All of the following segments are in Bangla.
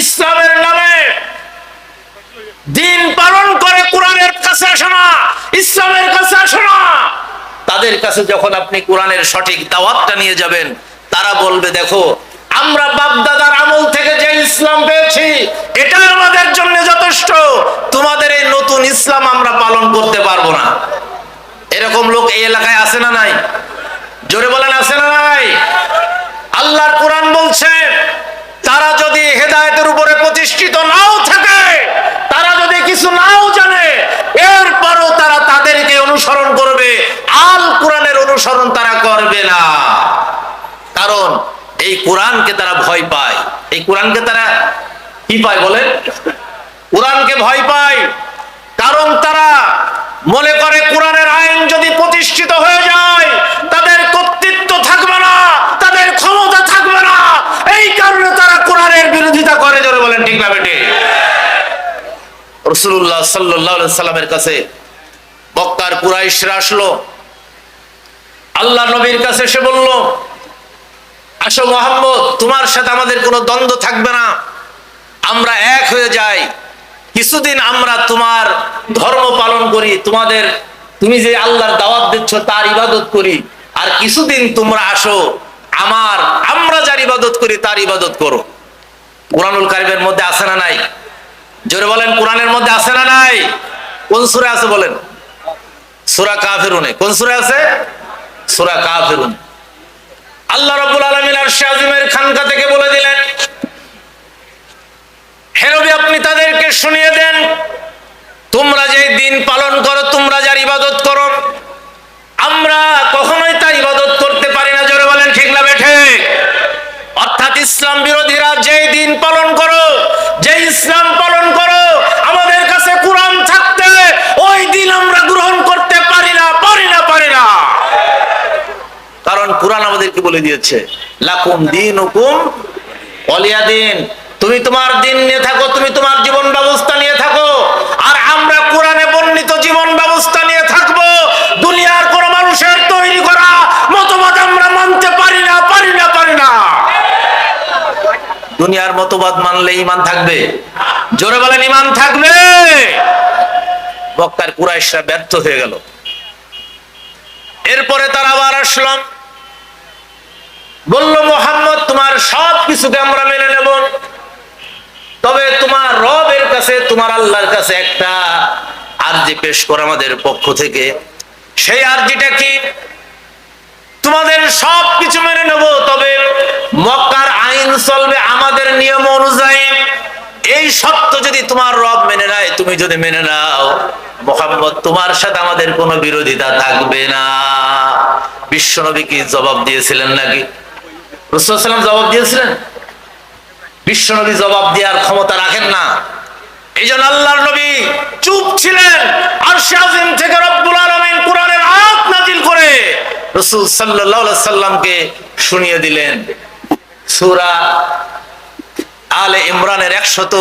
ইসলামের নামে দিন পালন করে কোরআনের কাছে আসে না, ইসলামের কাছে আসে না। তাদের কাছে যখন আপনি কোরআনের সঠিক দাওয়াতটা নিয়ে যাবেন, তারা বলবে, দেখো, আমরা বাপ দাদার আমল থেকে যে ইসলাম পেয়েছি এটা আমাদের জন্য যথেষ্ট। তোমাদের এই নতুন ইসলাম আমরা পালন করতে পারব না। এরকম লোক এই এলাকায় আছে না নাই? জোরে বলেন, আছে না নাই? আল্লাহর কোরআন বলছে হেদায়েতের উপরে প্রতিষ্ঠিত নাও থাকে। তারা যদি কিছু নাও জানে, এরপরও তারা তাদেরকে অনুসরণ করবে। আল কোরআনের অনুসরণ তারা করবে না। কারণ এই কোরআনকে তারা ভয় পায়। এই কোরআনকে তারা কি পায় বলেন? কোরআনকে ভয় পায়। কারণ তারা মনে করে কোরআনের আইন যদি প্রতিষ্ঠিত হয়ে যায় তাদের কর্তৃত্ব থাকবে না তাদের ক্ষমতা থাকবে না এই কারণে তারা কোরআনের বিরোধিতা করে জোরে বলেন ঠিক বেটে রসুল্লাহ সাল্লাহ সাল্লামের কাছে বক্কার কুরাইশরা আসলো। আল্লাহ নবীর কাছে এসে বলল, আসো মোহাম্মদ, তোমার সাথে আমাদের কোনো দ্বন্দ্ব থাকবে না। আমরা এক হয়ে যাই। কিছুদিন আমরা তোমার ধর্ম পালন করি, তোমাদের, তুমি যে আল্লাহর দাওয়াত দিচ্ছ তার ইবাদত করি। আর কিছুদিন তোমরা আসো, আমার, আমরা যার ইবাদত করি তার ইবাদত করো। কোরআনুল কারিমের মধ্যে আছে না নাই? জোরে বলেন, কোরআনের মধ্যে আছে না নাই? কোন সুরে আছে বলেন? সুরা কাফেরুনে। কোন সুরে আছে? সুরা কাফেরুন। আল্লাহ রাব্বুল আলামিন আর শাহিমের খানকা থেকে বলে দিলেন, হে নবী, আপনি তাদেরকে শুনিয়ে দেন। তোমরা যে দিন পালন করো, তোমরা যার ইবাদত করো, আমরা কখনোই তার ইবাদত করতে পারি না জোরে বলেন ঠিক না বেঠে অর্থাৎ ইসলাম বিরোধীরা যেই দিন পালন করো যে ইসলাম পালন করো আমাদের কাছে কোরআন থাকতে ওই দিন আমরা গ্রহণ করতে পারি না পারি না পারি না কারণ কোরআন আমাদেরকে বলে দিয়েছে, লাকুম দিন হুকুম অলিয়া দিন। তুমি তোমার দিন নিয়ে থাকো, তুমি তোমার জীবন ব্যবস্থা নিয়ে থাকো। আর আমরা কোরআনে বর্ণিত জীবন ব্যবস্থা নিয়ে থাকব। দুনিয়ার কোন মানুষের তৈরি করা মতবাদ আমরা মানতে পারি না পারি না পারি না। দুনিয়ার মতবাদ মানলে ইমান থাকবে। জোরে বলেন ইমান থাকবে। বক্তার কুরাইশরা ব্যর্থ হয়ে গেল। এরপরে তারা আবার আসলাম বলল মোহাম্মদ তোমার সব কিছুকে আমরা মেনে নেব। তবে তোমার রবের কাছে, তোমার আল্লাহর কাছে একটা আরজি পেশ আমাদের পক্ষ থেকে। সেই আরজিটা কি? তোমাদের সব কিছু মেনে নেব, তবে মক্কার আইন চলবে আমাদের নিয়ম অনুযায়ী। এই সত্য যদি তোমার রব মেনে নেয়, তুমি যদি মেনে নাও, মোহাম্মদ, তোমার সাথে আমাদের কোনো বিরোধিতা থাকবে না। বিশ্বনবী কি জবাব দিয়েছিলেন নাকি? রসুলাম জবাব দিয়েছিলেন? বিশ্বনবী জবাব দেওয়ার ক্ষমতা রাখেন না। এই জন্য আল্লাহর নবী চুপ ছিলেন আর শাহিম থেকে রব্বুল আলমিন কোরআনের আয়াত নাজিল করে রসুল সাল্লাহ সাল্লামকে শুনিয়ে দিলেন। সুরা আলে ইমরানের একশত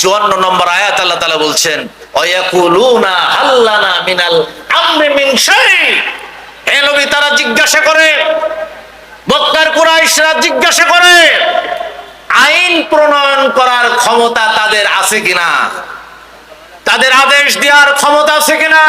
চুয়ান্ন নম্বর আয়াত আল্লাহ তালা বলছেন অয়াকুলুনা হাল্লানা মিনাল আমরি মিন শাই হে নবী তারা জিজ্ঞাসা করে মক্কার কুরাইশরা জিজ্ঞাসা করে, আইন প্রণয়ন করার ক্ষমতা তাদের আছে কিনা? তাদের আদেশ দেওয়ার ক্ষমতা আছে কিনা?